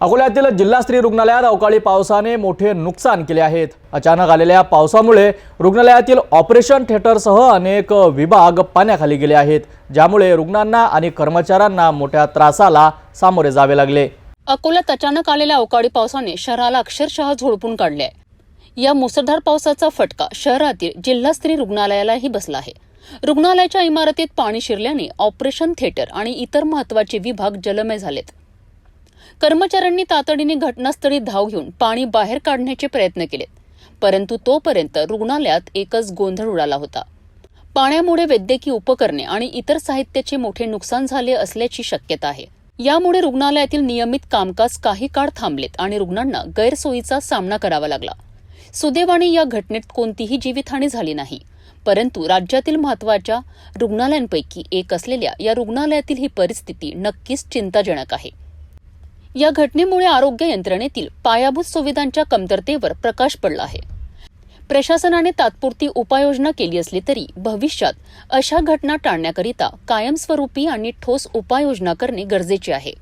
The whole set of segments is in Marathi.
अकोल्यातील जिल्हा स्त्री रुग्णालयात अवकाळी पावसाने मोठे नुकसान केले आहेत. अचानक आलेल्या पावसामुळे रुग्णालयातील ऑपरेशन थिएटरसह अनेक विभाग पाण्याखाली गेले आहेत. ज्यामुळे रुग्णांना आणि कर्मचाऱ्यांना मोठ्या त्रासाला सामोरे जावे लागले. अकोल्यात अचानक आलेल्या अवकाळी पावसाने शहराला अक्षरशः झोडपून काढले. आहे या मुसळधार पावसाचा फटका शहरातील जिल्हा स्त्री रुग्णालयालाही बसला आहे. रुग्णालयाच्या इमारतीत पाणी शिरल्याने ऑपरेशन थिएटर आणि इतर महत्त्वाचे विभाग जलमय झालेत. कर्मचाऱ्यांनी तातडीने घटनास्थळी धाव घेऊन पाणी बाहेर काढण्याचे प्रयत्न केले परंतु तोपर्यंत रुग्णालयात एकच गोंधळ उडाला होता. पाण्यामुळे वैद्यकीय उपकरणे आणि इतर साहित्याचे मोठे नुकसान झाले असल्याची शक्यता आहे. यामुळे रुग्णालयातील नियमित कामकाज काही काळ थांबलेत आणि रुग्णांना गैरसोयीचा सामना करावा लागला. सुदैवाने या घटनेत कोणतीही जीवितहानी झाली नाही. परंतु राज्यातील महत्त्वाच्या रुग्णालयांपैकी एक असलेल्या या रुग्णालयातील ही परिस्थिती नक्कीच चिंताजनक आहे. या घटनेमुळे आरोग्य यंत्रणेतील पायाभूत सुविधांच्या कमतरतेवर प्रकाश पडला आहे. प्रशासनाने तात्पुरती उपाययोजना केली असली तरी भविष्यात अशा घटना टाळण्याकरिता कायमस्वरूपी आणि ठोस उपाययोजना करणे गरजेचे आहे.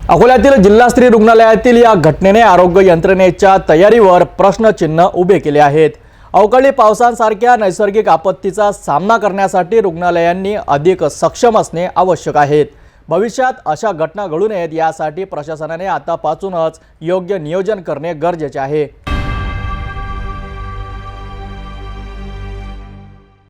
अकोल्यातील जिल्हा स्त्री रुग्णालयातील या घटनेने आरोग्य यंत्रणेच्या तयारीवर प्रश्नचिन्ह उभे केले आहेत. अवकाळी पावसांसारख्या नैसर्गिक आपत्तीचा सामना करण्यासाठी रुग्णालयांनी अधिक सक्षम असणे आवश्यक आहे. भविष्यात अशा घटना घडू नयेत यासाठी प्रशासनाने आतापासूनच योग्य नियोजन करणे गरजेचे आहे.